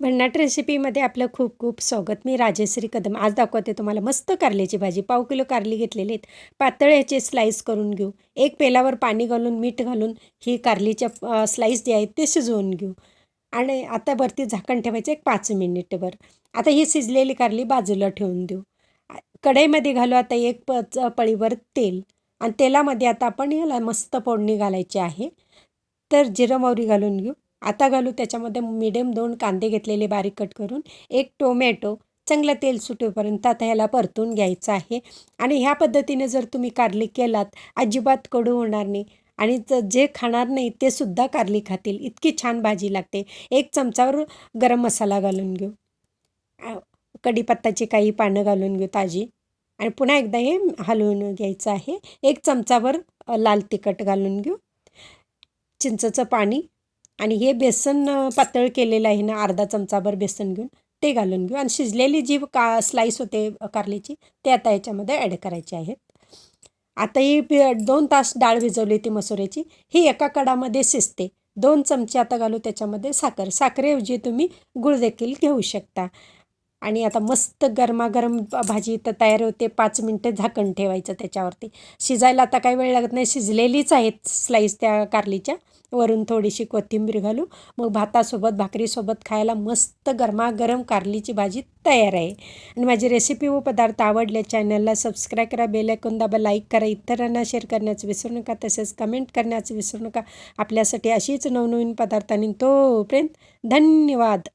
भन्नाट रेसिपीमध्ये आपलं खूप खूप स्वागत. मी राजेश्री कदम. आज दाखवते तुम्हाला मस्त कारल्याची भाजी. पाव किलो कारली घेतलेली आहेत. पातळ्याचे स्लाईस करून घेऊ. एक पेलावर पाणी घालून मीठ घालून ही कारलीच्या स्लाईस जे आहेत ते शिजवून घेऊ. आणि आता वरती झाकण ठेवायचं एक पाच मिनिटभर. आता ही शिजलेली कारली बाजूला ठेवून देऊ. कढईमध्ये घालू आता एक प पळीवर तेल. आणि तेलामध्ये आता आपण याला मस्त फोडणी घालायची आहे. तर जिरं मोहरी घालून घेऊ. आता घालू. त्याच्यामध्ये मिडियम दोन कांदे घेतलेले बारीक कट करून एक टोमॅटो चांगलं तेल सुटेपर्यंत आता ह्याला परतून घ्यायचं आहे. आणि ह्या पद्धतीने जर तुम्ही कारली केलात अजिबात कडू होणार नाही. आणि जे खाणार नाही ते सुद्धा कारली खातील. इतकी छान भाजी लागते. एक चमचावर गरम मसाला घालून घेऊ. कढीपत्ताची काही पानं घालून घेऊ ताजी. आणि पुन्हा एकदा हे हलवून घ्यायचं आहे. एक चमचावर लाल तिखट घालून घेऊ. चिंचचं पाणी आणि हे बेसन पातळ केलेलं आहे ना अर्धा चमचाभर बेसन घेऊन ते घालून घेऊ. आणि शिजलेली जी का स्लाईस होते कारलीची ते आता याच्यामध्ये ॲड करायचे आहेत. आता ही दोन तास डाळ भिजवली ती मसुऱ्याची ही एका कडामध्ये शिजते. दोन चमचे आता घालू त्याच्यामध्ये साखर. साखरेऐवजी तुम्ही गुळ देखील घेऊ शकता. आणि आता मस्त गरमागरम भाजी तर तयार होते पाच मिनटं झाकण ठेवायचं त्याच्यावरती. शिजायला आता काही वेळ लागत नाही शिजलेलीच आहेत स्लाईस त्या कारलीच्या. वरून थोडीशी कोथिंबीर घालू मग भातासोबत भाकरीसोबत खायला मस्त गरमागरम कारलीची भाजी तयार आहे. आणि माझी रेसिपी व पदार्थ आवडले चॅनलला सबस्क्राईब करा बेलायकून दाबा लाईक करा इतरांना शेअर करण्याचं विसरू नका तसेच कमेंट करण्याचं विसरू नका. आपल्यासाठी अशीच नवनवीन पदार्थांनी तोपर्यंत धन्यवाद.